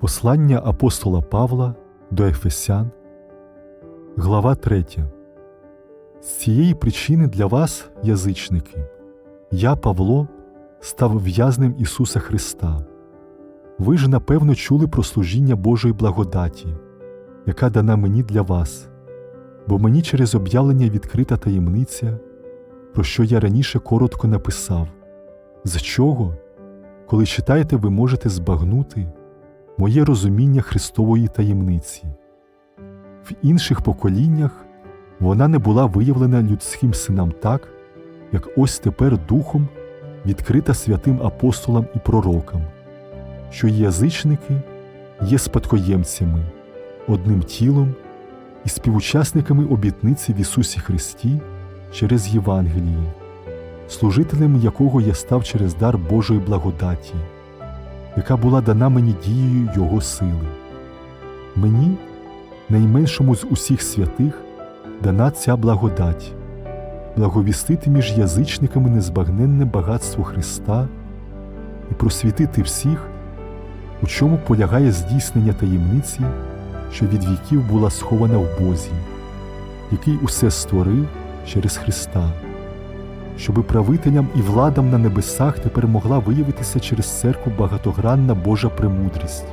Послання апостола Павла до Ефесян, глава 3. З цієї причини для вас, язичники, я, Павло, став в'язнем Ісуса Христа. Ви ж, напевно, чули про служіння Божої благодаті, яка дана мені для вас, бо мені через об'явлення відкрита таємниця, про що я раніше коротко написав, з чого, коли читаєте, ви можете збагнути моє розуміння Христової таємниці. В інших поколіннях вона не була виявлена людським синам так, як ось тепер духом відкрита святим апостолам і пророкам, що язичники є спадкоємцями, одним тілом і співучасниками обітниці в Ісусі Христі через Євангеліє, служителем якого я став через дар Божої благодаті яка була дана мені дією Його сили. Мені, найменшому з усіх святих, дана ця благодать, благовістити між язичниками незбагненне багатство Христа і просвітити всіх, у чому полягає здійснення таємниці, що від віків була схована в Бозі, який усе створив через Христа щоби правителям і владам на небесах тепер могла виявитися через церкву багатогранна Божа премудрість,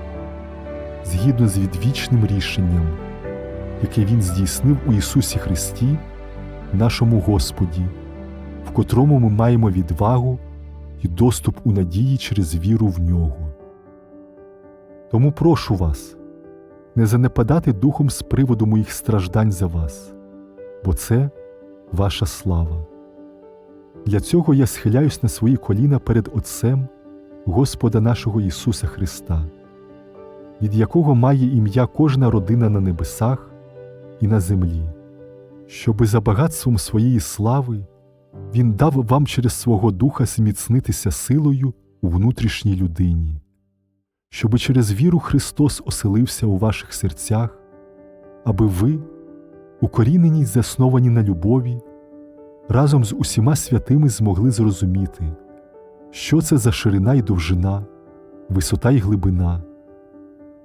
згідно з відвічним рішенням, яке Він здійснив у Ісусі Христі, нашому Господі, в котрому ми маємо відвагу і доступ у надії через віру в нього. Тому прошу вас не занепадати духом з приводу моїх страждань за вас, бо це ваша слава. Для цього я схиляюсь на свої коліна перед Отцем Господа нашого Ісуса Христа, від якого має ім'я кожна родина на небесах і на землі, щоби за багатством своєї слави Він дав вам через свого Духа зміцнитися силою у внутрішній людині, щоби через віру Христос оселився у ваших серцях, аби ви, укорінені й засновані на любові, разом з усіма святими змогли зрозуміти, що це за ширина й довжина, висота й глибина,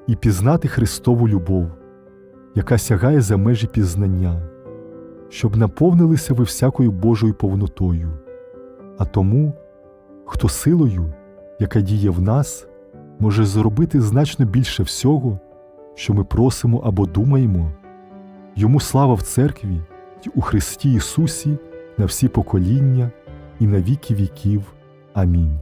і пізнати Христову любов, яка сягає за межі пізнання, щоб наповнилися ви всякою Божою повнотою, а тому, хто силою, яка діє в нас, може зробити значно більше всього, що ми просимо або думаємо, йому слава в церкві й у Христі Ісусі на всі покоління і на віки віків. Амінь.